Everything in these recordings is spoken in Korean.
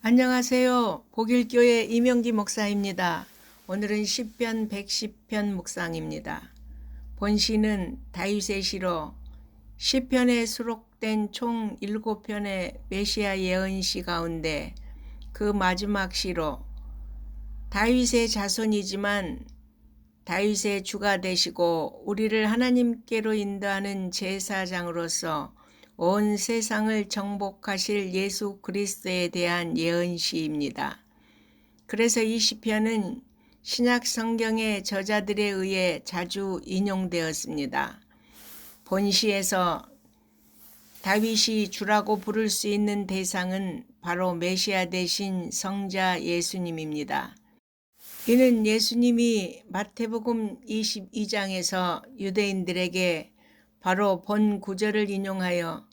안녕하세요. 복일교회 이명기 목사입니다. 오늘은 시편 110편 묵상입니다. 본시는 다윗의 시로 시편에 수록된 총 7편의 메시아 예언시 가운데 그 마지막 시로 다윗의 자손이지만 다윗의 주가 되시고 우리를 하나님께로 인도하는 제사장으로서 온 세상을 정복하실 예수 그리스도에 대한 예언시입니다. 그래서 이 시편은 신약 성경의 저자들에 의해 자주 인용되었습니다. 본시에서 다윗이 주라고 부를 수 있는 대상은 바로 메시아 대신 성자 예수님입니다. 이는 예수님이 마태복음 22장에서 유대인들에게 바로 본 구절을 인용하여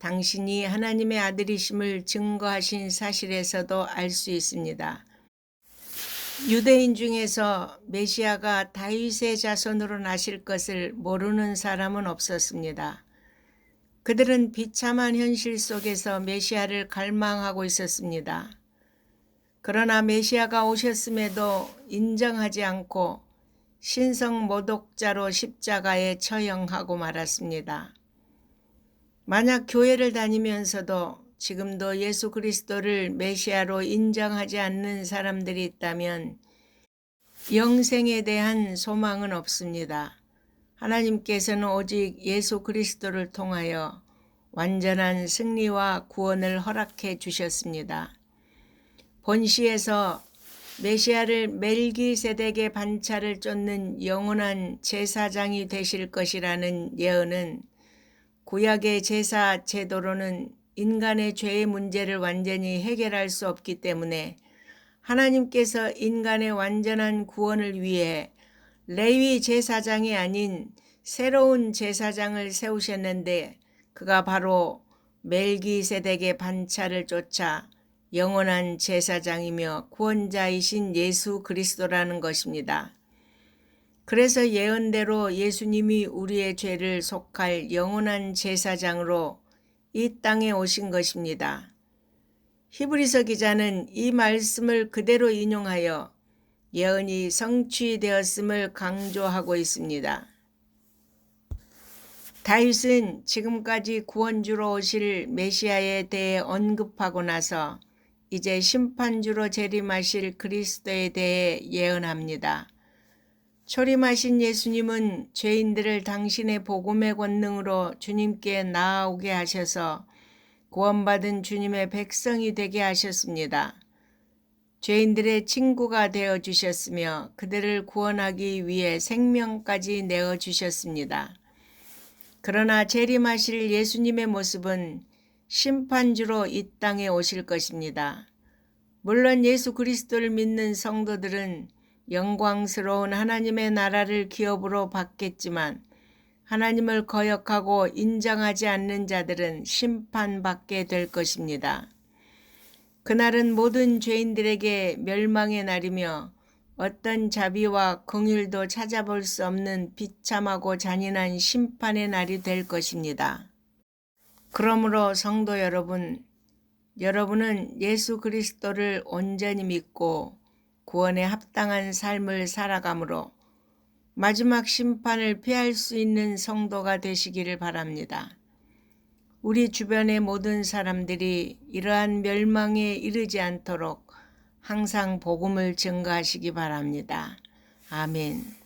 당신이 하나님의 아들이심을 증거하신 사실에서도 알 수 있습니다. 유대인 중에서 메시아가 다윗의 자손으로 나실 것을 모르는 사람은 없었습니다. 그들은 비참한 현실 속에서 메시아를 갈망하고 있었습니다. 그러나 메시아가 오셨음에도 인정하지 않고 신성 모독자로 십자가에 처형하고 말았습니다. 만약 교회를 다니면서도 지금도 예수 그리스도를 메시아로 인정하지 않는 사람들이 있다면 영생에 대한 소망은 없습니다. 하나님께서는 오직 예수 그리스도를 통하여 완전한 승리와 구원을 허락해 주셨습니다. 본시에서 메시아를 멜기세덱의 반차를 쫓는 영원한 제사장이 되실 것이라는 예언은 구약의 제사 제도로는 인간의 죄의 문제를 완전히 해결할 수 없기 때문에 하나님께서 인간의 완전한 구원을 위해 레위 제사장이 아닌 새로운 제사장을 세우셨는데 그가 바로 멜기세덱의 반차를 쫓아 영원한 제사장이며 구원자이신 예수 그리스도라는 것입니다. 그래서 예언대로 예수님이 우리의 죄를 속할 영원한 제사장으로 이 땅에 오신 것입니다. 히브리서 기자는 이 말씀을 그대로 인용하여 예언이 성취되었음을 강조하고 있습니다. 다윗은 지금까지 구원주로 오실 메시아에 대해 언급하고 나서 이제 심판주로 재림하실 그리스도에 대해 예언합니다. 초림하신 예수님은 죄인들을 당신의 복음의 권능으로 주님께 나아오게 하셔서 구원받은 주님의 백성이 되게 하셨습니다. 죄인들의 친구가 되어 주셨으며 그들을 구원하기 위해 생명까지 내어 주셨습니다. 그러나 재림하실 예수님의 모습은 심판주로 이 땅에 오실 것입니다. 물론 예수 그리스도를 믿는 성도들은 영광스러운 하나님의 나라를 기업으로 받겠지만 하나님을 거역하고 인정하지 않는 자들은 심판받게 될 것입니다. 그날은 모든 죄인들에게 멸망의 날이며 어떤 자비와 긍휼도 찾아볼 수 없는 비참하고 잔인한 심판의 날이 될 것입니다. 그러므로 성도 여러분, 여러분은 예수 그리스도를 온전히 믿고 구원에 합당한 삶을 살아가므로 마지막 심판을 피할 수 있는 성도가 되시기를 바랍니다. 우리 주변의 모든 사람들이 이러한 멸망에 이르지 않도록 항상 복음을 증거하시기 바랍니다. 아멘.